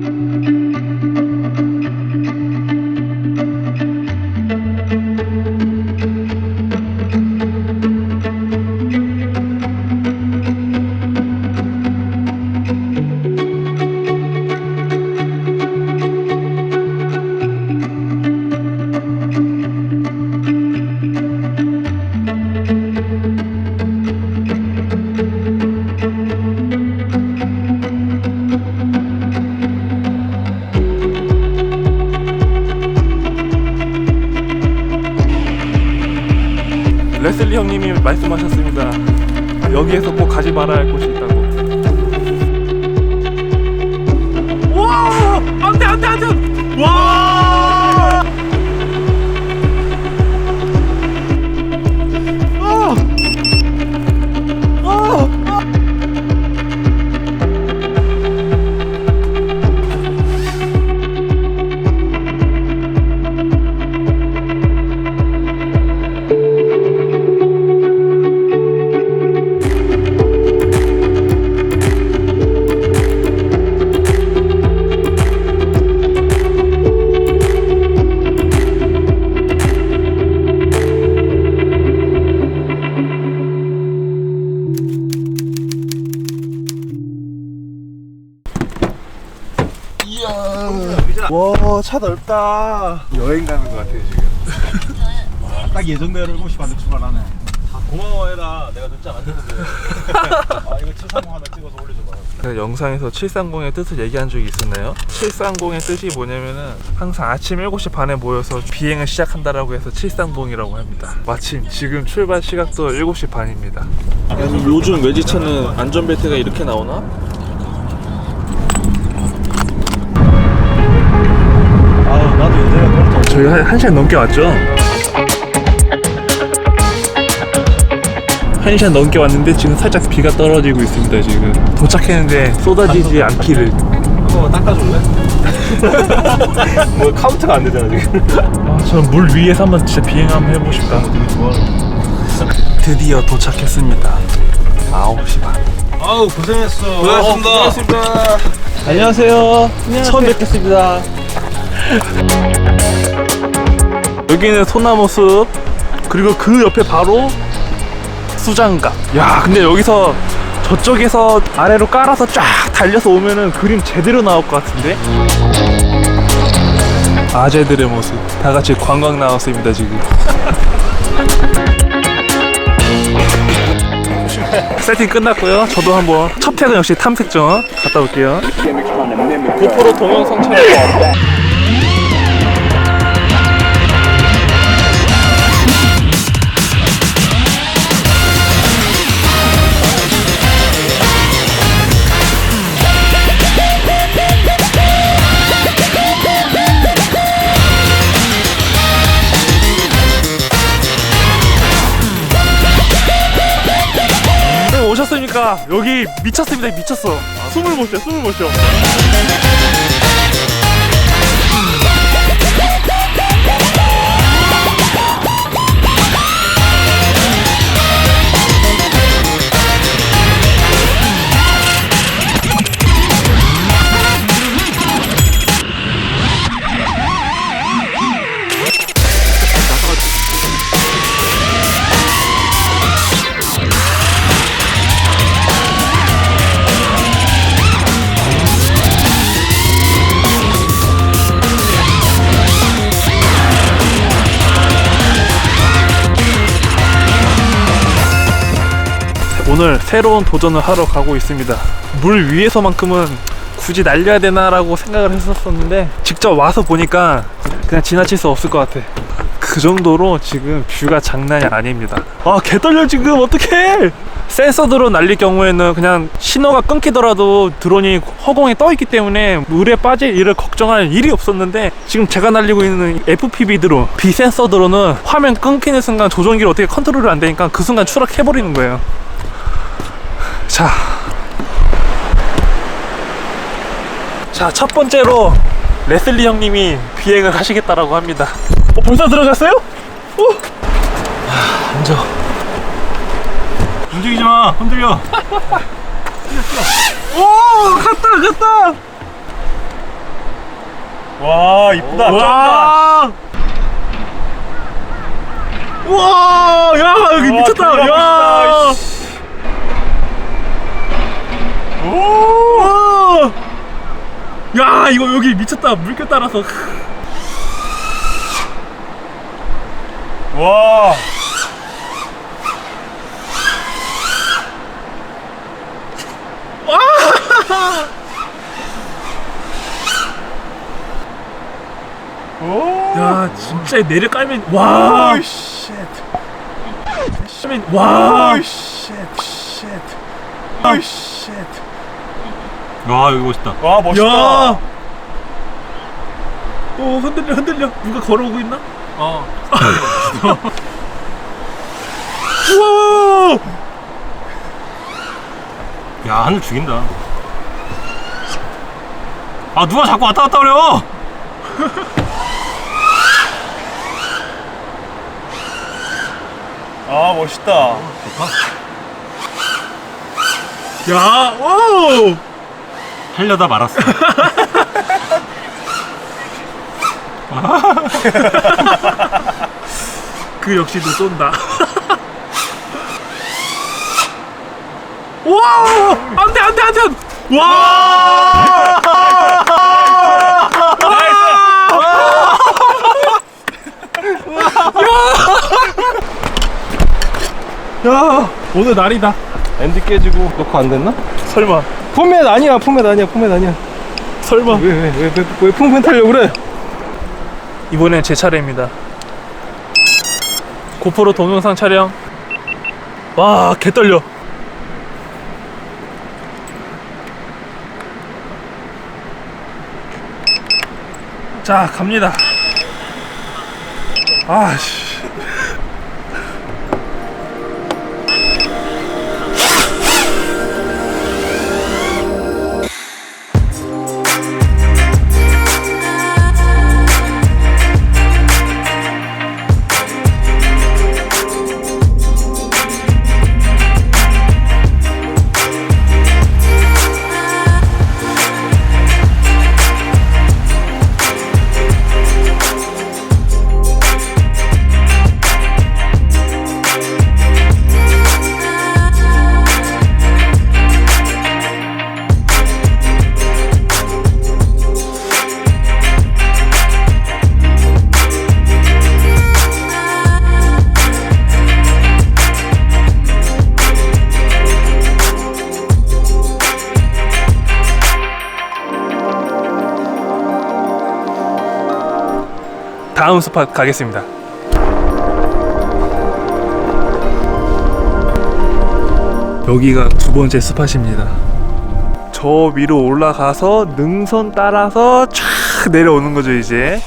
레슬 말씀하셨습니다. 여기에서 꼭 가지 말아야 할 곳이 있다 차 넓다. 여행 가는 것 같아요, 지금. 딱 예정대로 7시 반에 출발하네. 아, 고마워해라. 내가 늦지 않았는데. 아, 이거 730 하나 찍어서 올려줘봐. 그 영상에서 730의 뜻을 얘기한 적이 있었나요? 730의 뜻이 뭐냐면은 항상 아침 7시 반에 모여서 비행을 시작한다라고 해서 730이라고 합니다. 마침 지금 출발 시각도 7시 반입니다. 아니 요즘 외제차는 안전벨트가 이렇게 나오나? 저희 한, 한 시간 넘게 왔죠? 한 시간 넘게 왔는데 지금 살짝 비가 떨어지고 있습니다 지금 도착했는데 쏟아지지 않기를 그거 닦아줄래? 뭐 카운트가 안 되잖아, 지금. 아, 저는 물 위에서 한번 진짜 비행 한번 해보고 싶다 좋아. 드디어 도착했습니다 9시 반 아우, 고생했어. 고생하셨습니다. 어, 고생하셨습니다. 안녕하세요. 처음 뵙겠습니다. 여기는 소나무 숲 그리고 그 옆에 바로 수장갑. 야, 근데 여기서 저쪽에서 아래로 깔아서 쫙 달려서 오면은 그림 제대로 나올 것 같은데? 아재들의 모습. 다 같이 관광 나왔습니다, 지금. 세팅 끝났고요. 저도 한번 첫 퇴근 역시 탐색전 갔다 올게요. 고프로 동영상 촬영 여기 미쳤습니다. 미쳤어. 숨을 못 쉬어. 숨을 못 쉬어. 오늘 새로운 도전을 하러 가고 있습니다. 물 위에서만큼은 굳이 날려야 되나라고 생각을 했었었는데 직접 와서 보니까 그냥 지나칠 수 없을 것 같아. 그 정도로 지금 뷰가 장난이 아닙니다. 아, 개 떨려 지금 어떡해! 센서 드론 날릴 경우에는 그냥 신호가 끊기더라도 드론이 허공에 떠 있기 때문에 물에 빠질 일을 걱정할 일이 없었는데 지금 제가 날리고 있는 FPV 드론, 비센서 드론은 화면 끊기는 순간 조종기를 어떻게 컨트롤이 안 되니까 그 순간 추락해버리는 거예요. 자. 자, 첫 번째로 레슬리 형님이 비행을 하시겠다라고 합니다. 어, 벌써 들어갔어요? 오! 하, 앉아. 움직이지 마. 흔들려. 오, 갔다, 갔다! 와 이쁘다. 와. 와, 야 여기 와, 미쳤다. 야. 오. 와. 야 이거 여기 미쳤다. 물결 따라서. 와. 오. 야 진짜 내려 깔면 와. 오 쉣. 와. 오 쉣. 쉣. 오 쉣. 와 여기 멋있다. 와 멋있다. 야. 오 흔들려 흔들려. 누가 걸어오고 있나? 어. 우와. 야 하늘 죽인다. 아 누가 자꾸 왔다 갔다 그래요? 아 멋있다. 야. 오. 하려다 말았어. 그 역시 너 쏜다. 와! 안돼 안돼 안돼. 와! 야! 오늘 날이다. 앤디 깨지고 녹화 안 됐나? 설마. 포맷 아니야 포맷 아니야 포맷 아니야. 설마. 왜 왜 왜 왜 풍풍 타려 그래? 이번엔 제 차례입니다. 고프로 동영상 촬영. 와, 개 떨려. 자, 갑니다. 아, 씨. 다음 스팟 가겠습니다. 여기가 두 번째 스팟입니다. 저 위로 올라가서 능선 따라서 쫙 내려오는 거죠, 이제.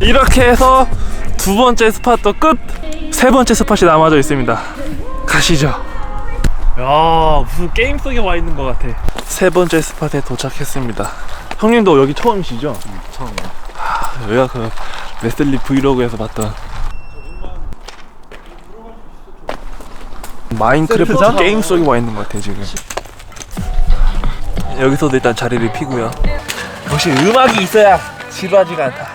이렇게 해서 두 번째 스팟도 끝! 세 번째 스팟이 남아져 있습니다. 가시죠. 야, 무슨 게임 속에 와 있는 것 같아. 세 번째 스팟에 도착했습니다. 형님도 여기 처음이시죠? 처음이야. 아, 여기가 그 레슬리 브이로그에서 봤던 마인크래프트. 게임 속에 와 있는 것 같아 지금. 여기서도 일단 자리를 피고요. 역시 음악이 있어야 지루하지가 않다.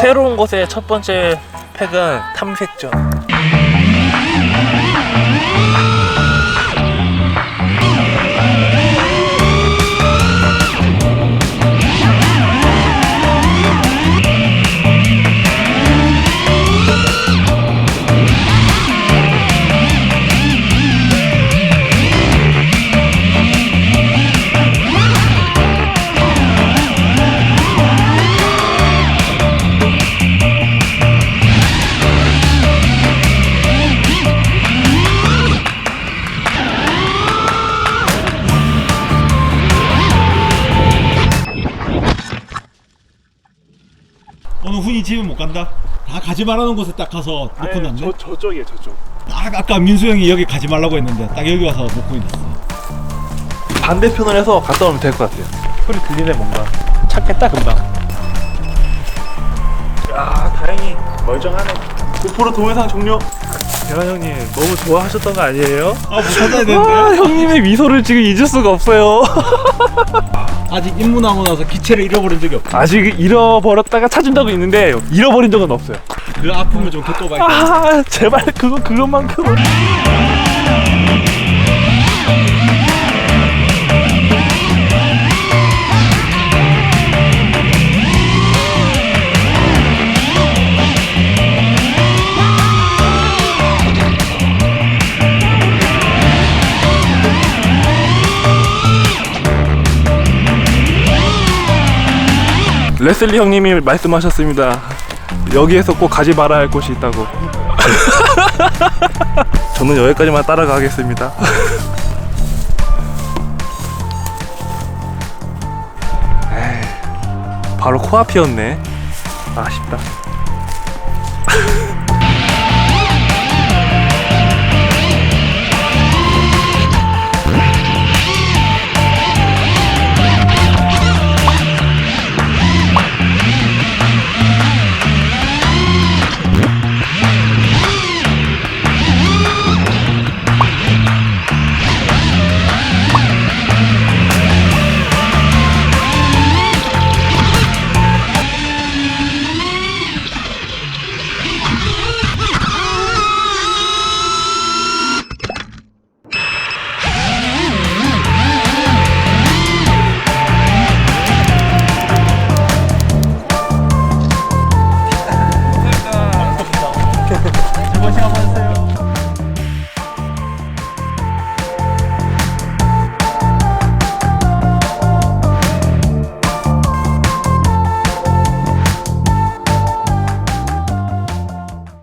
새로운 곳의 첫 번째 팩은 탐색전. 훈이 집에 못 간다. 다 가지 말라는 곳에 딱 가서 놓고 났네. 저, 저쪽이에요 저쪽 딱 아까 민수 형이 여기 가지 말라고 했는데 딱 여기 와서 놓고 있었어. 반대편을 해서 갔다 오면 될 것 같아요 소리 들리네 뭔가 찾겠다 금방 야 다행히 멀쩡하네 고프로 동영상 종료 대환 형님 너무 좋아하셨던 거 아니에요? 아, 못 찾아야 아 되는데. 형님의 미소를 지금 잊을 수가 없어요 아직 입문하고 나서 기체를 잃어버린 적이 없어. 아직 잃어버렸다가 찾은 적은 있는데 잃어버린 적은 없어요 그 아픔을 좀 겪어봐야 돼. 아 제발 그거 그것만큼은 레슬리 형님이 말씀하셨습니다. 여기에서 꼭 가지 말아야 할 곳이 있다고. 저는 여기까지만 따라가겠습니다. 바로 코앞이었네. 아쉽다.